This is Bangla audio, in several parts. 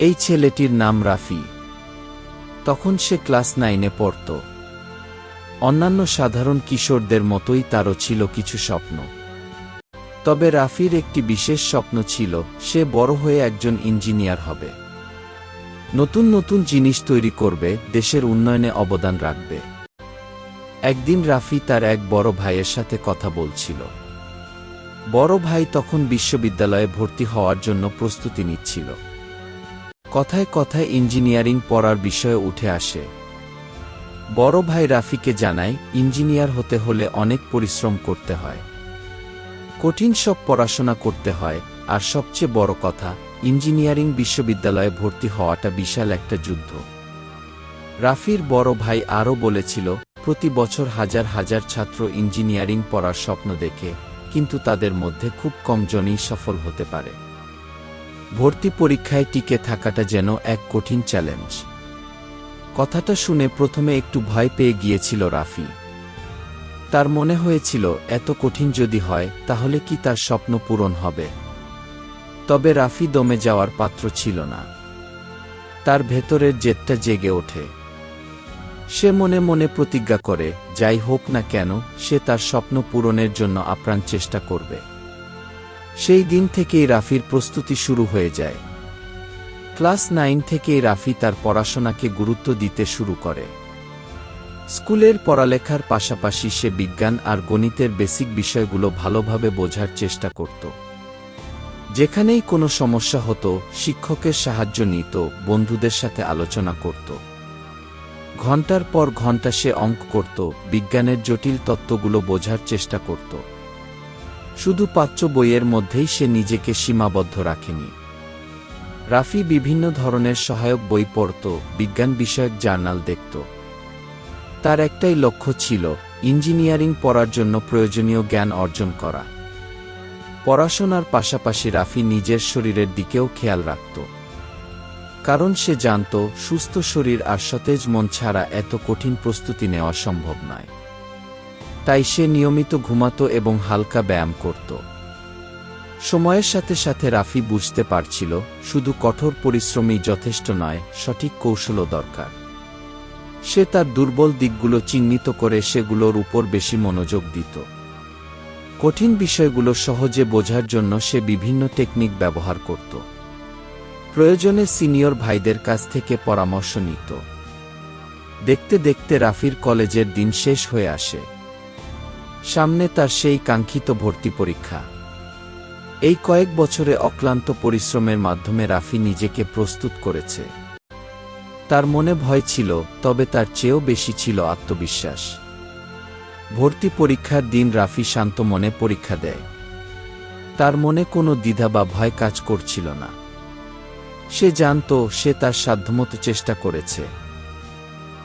এই ছেলেটির নাম রাফি। তখন সে ক্লাস নাইনে পড়ত। অন্যান্য সাধারণ কিশোরদের মতোই তারও ছিল কিছু স্বপ্ন। তবে রাফির একটি বিশেষ স্বপ্ন ছিল, সে বড় হয়ে একজন ইঞ্জিনিয়ার হবে। নতুন নতুন জিনিস তৈরি করবে, দেশের উন্নয়নে অবদান রাখবে। একদিন রাফি তার এক বড় ভাইয়ের সাথে কথা বলছিল। বড় ভাই তখন বিশ্ববিদ্যালয়ে ভর্তি হওয়ার জন্য প্রস্তুতি নিচ্ছিল। কথায় কথায় ইঞ্জিনিয়ারিং পড়ার বিষয়ে উঠে আসে। বড় ভাই রাফিকে জানায়, ইঞ্জিনিয়ার হতে হলে অনেক পরিশ্রম করতে হয়। কঠিন সব পড়াশোনা করতে হয়, আর সবচেয়ে বড় কথা, ইঞ্জিনিয়ারিং বিশ্ববিদ্যালয়ে ভর্তি হওয়াটা বিশাল একটা যুদ্ধ। রাফির বড় ভাই আরও বলেছিল, প্রতি বছর হাজার হাজার ছাত্র ইঞ্জিনিয়ারিং পড়ার স্বপ্ন দেখে, কিন্তু তাদের মধ্যে খুব কমজনই সফল হতে পারে। ভর্তি পরীক্ষায় টিকে থাকাটা যেন এক কঠিন চ্যালেঞ্জ। কথাটা শুনে প্রথমে একটু ভয় পেয়ে গিয়েছিল রাফি। তার মনে হয়েছিল, এত কঠিন যদি হয়, তাহলে কি তার স্বপ্ন পূরণ হবে? তবে রাফি দমে যাওয়ার পাত্র ছিল না। তার ভেতরের জেদটা জেগে ওঠে। সে মনে মনে প্রতিজ্ঞা করে, যাই হোক না কেন, সে তার স্বপ্ন পূরণের জন্য আপ্রাণ চেষ্টা করবে। সেই দিন থেকেই রাফির প্রস্তুতি শুরু হয়ে যায়। ক্লাস নাইন থেকেই রাফি তার পড়াশোনাকে গুরুত্ব দিতে শুরু করে। স্কুলের পড়ালেখার পাশাপাশি সে বিজ্ঞান আর গণিতের বেসিক বিষয়গুলো ভালোভাবে বোঝার চেষ্টা করত। যেখানেই কোনো সমস্যা হতো, শিক্ষকের সাহায্য নিত, বন্ধুদের সাথে আলোচনা করত। ঘণ্টার পর ঘণ্টা সে অঙ্ক করত, বিজ্ঞানের জটিল তত্ত্বগুলো বোঝার চেষ্টা করত। শুধু পাচ্য বইয়ের মধ্যেই সে নিজেকে সীমাবদ্ধ রাখেনি। রাফি বিভিন্ন ধরনের সহায়ক বই পড়ত, বিজ্ঞান বিষয়ক জার্নাল দেখত। তার একটাই লক্ষ্য ছিল ইঞ্জিনিয়ারিং পড়ার জন্য প্রয়োজনীয় জ্ঞান অর্জন করা। পড়াশোনার পাশাপাশি রাফি নিজের শরীরের দিকেও খেয়াল রাখত। কারণ সে জানত, সুস্থ শরীর আর সতেজ মন ছাড়া এত কঠিন প্রস্তুতি নেওয়া সম্ভব নয়। তাই সে নিয়মিত ঘুমাতো এবং হালকা ব্যায়াম করত। সময়ের সাথে সাথে রাফি বুঝতে পারছিল, শুধু কঠোর পরিশ্রমই যথেষ্ট নয়, সঠিক কৌশলও দরকার। সে তার দুর্বল দিকগুলো চিহ্নিত করে সেগুলোর উপর বেশি মনোযোগ দিত। কঠিন বিষয়গুলো সহজে বোঝার জন্য সে বিভিন্ন টেকনিক ব্যবহার করত। প্রয়োজনে সিনিয়র ভাইদের কাছ থেকে পরামর্শ নিত। দেখতে দেখতে রাফির কলেজের দিন শেষ হয়ে আসে। সামনে তার সেই কাঙ্ক্ষিত ভর্তি পরীক্ষা। এই কয়েক বছরে অক্লান্ত পরিশ্রমের মাধ্যমে রাফি নিজেকে প্রস্তুত করেছে। তার মনে ভয় ছিল, তবে তার চেয়েও বেশি ছিল আত্মবিশ্বাস। ভর্তি পরীক্ষার দিন রাফি শান্ত মনে পরীক্ষা দেয়। তার মনে কোনো দ্বিধা বা ভয় কাজ করছিল না। সে জানত, সে তার সাধ্যমতো চেষ্টা করেছে।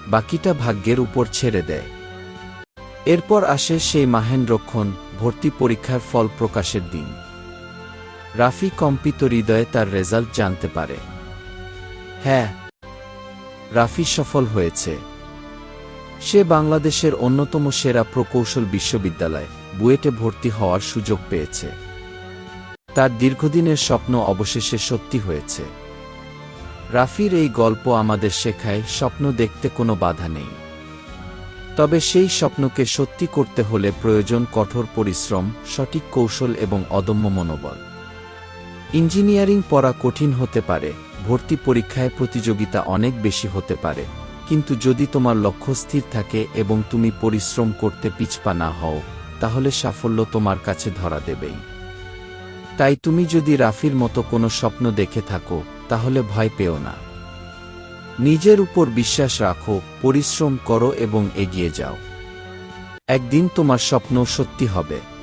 বাকিটা ভাগ্যের উপর ছেড়ে দেয়। এরপর আসে সেই মাহেন্দ্রক্ষণ ভর্তি পরীক্ষার ফল প্রকাশের দিন। রাফি কম্পিত হৃদয়ে তার রেজাল্ট জানতে পারে। হ্যাঁ রাফি সফল হয়েছে। সে বাংলাদেশের অন্যতম সেরা প্রকৌশল বিশ্ববিদ্যালয় বুয়েটে ভর্তি হওয়ার সুযোগ পেয়েছে। তার দীর্ঘদিনের স্বপ্ন অবশেষে সত্যি হয়েছে। রাফির এই গল্প আমাদের শেখায় স্বপ্ন দেখতে কোনো বাধা নেই। তবে সেই স্বপ্নকে সত্যি করতে হলে প্রয়োজন কঠোর পরিশ্রম, সঠিক কৌশল এবং অদম্য মনোবল। ইঞ্জিনিয়ারিং পড়া কঠিন হতে পারে, ভর্তি পরীক্ষায় প্রতিযোগিতা অনেক বেশি হতে পারে, কিন্তু যদি তোমার লক্ষ্য স্থির থাকে এবং তুমি পরিশ্রম করতে পিছপা না হও, তাহলে সাফল্য তোমার কাছে ধরা দেবেই। তাই তুমি যদি রাফির মতো কোনো স্বপ্ন দেখে থাকো, তাহলে ভয় পেও না। নিজের উপর বিশ্বাস রাখো পরিশ্রম করো এবং এগিয়ে যাও। একদিন তোমার স্বপ্ন সত্যি হবে।